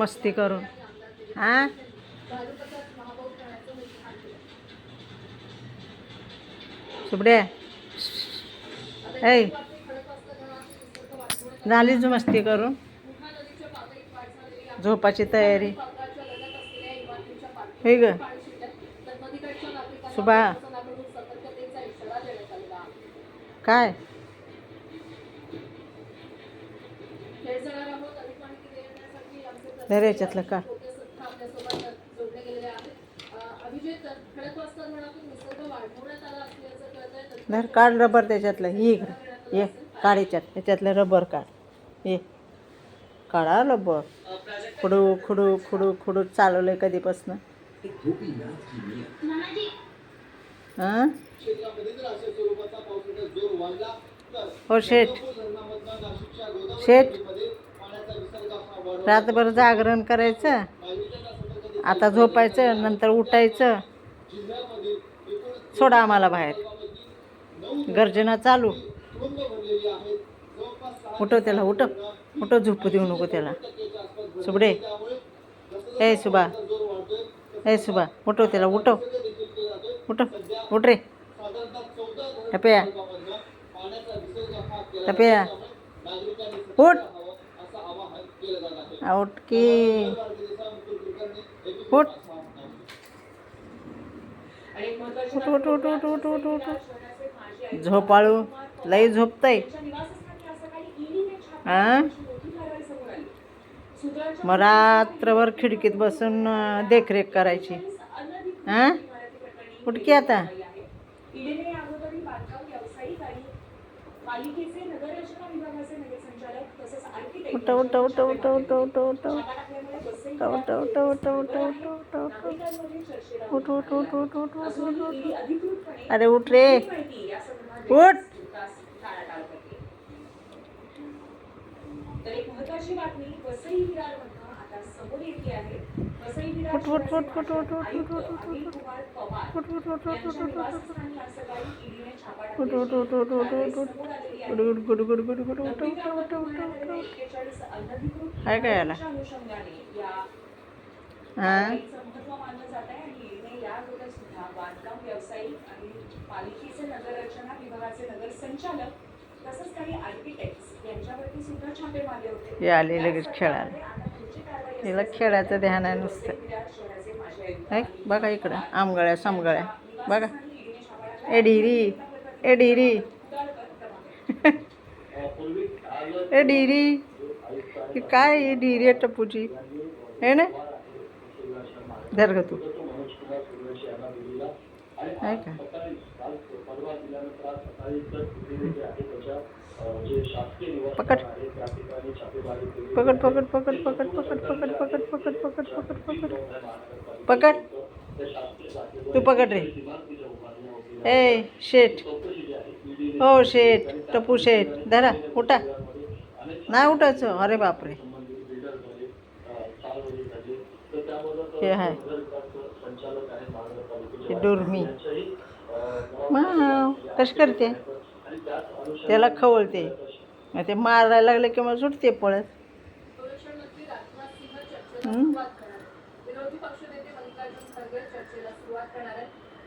मस्ती करून. हा? सुबड्या. ऐ. झालीच मस्ती करून. झोपाची तयारी. हे ग. सुबा. काय? धर याच्यातलं का धर काढ रबर त्याच्यातलं. ये ये काढ याच्यात. याच्यातलं रबर काढ. ये. काढा रबर. खुडू खुडू खुडू खुडू चालवलं आहे कधीपासनं. हां? हो शेठ शेठ रात्रभर जागरण करायचं. आता झोपायचं नंतर उठायचं. सोडा आम्हाला बाहेर. गर्जना चालू. उठव त्याला उठव. उठव झोपू देऊ नको त्याला. सुबडे. ए सुबा. ए सुबा उठव त्याला उठव. उठव. उठ रे. टपया. टपया. उठ. आउट की। फुट फुट फुट फुट फुट फुट फुट फुट झोपाळू लई झोपतय. हां मग रात्रभर खिडकीत बसून देखरेख करायची. हां उठकी आता. पालिकेचे नगररचना विभागाचे नगरसंचालक तसेच अरे उठ रे. उठ. महत्वाची बातमी वसई विरारमध्ये काय काय याला हां हे आले लगेच खेळायला तिला खेळायचं ध्यान आहे नुसतं. ऐक बघा इकडं आमगळ्या समगळ्या. बघा. एडिरी एडिरी ए डिरी ए डिरी काय डिरी हे ना? धरग तू. आहे का? पकड. पकड पकड पकड पकड पकड पकड पकड पकड पकड पकड पकड. पकड. तू पकड रे. ए शेठ. हो शेठ. टपू शेठ. धरा उठा. नाही उठायचं. अरे बापरे. हे आहे. हे मग कशी करते? त्याला खवळते. मग ते मारायला लागले की मग सुटते पळत.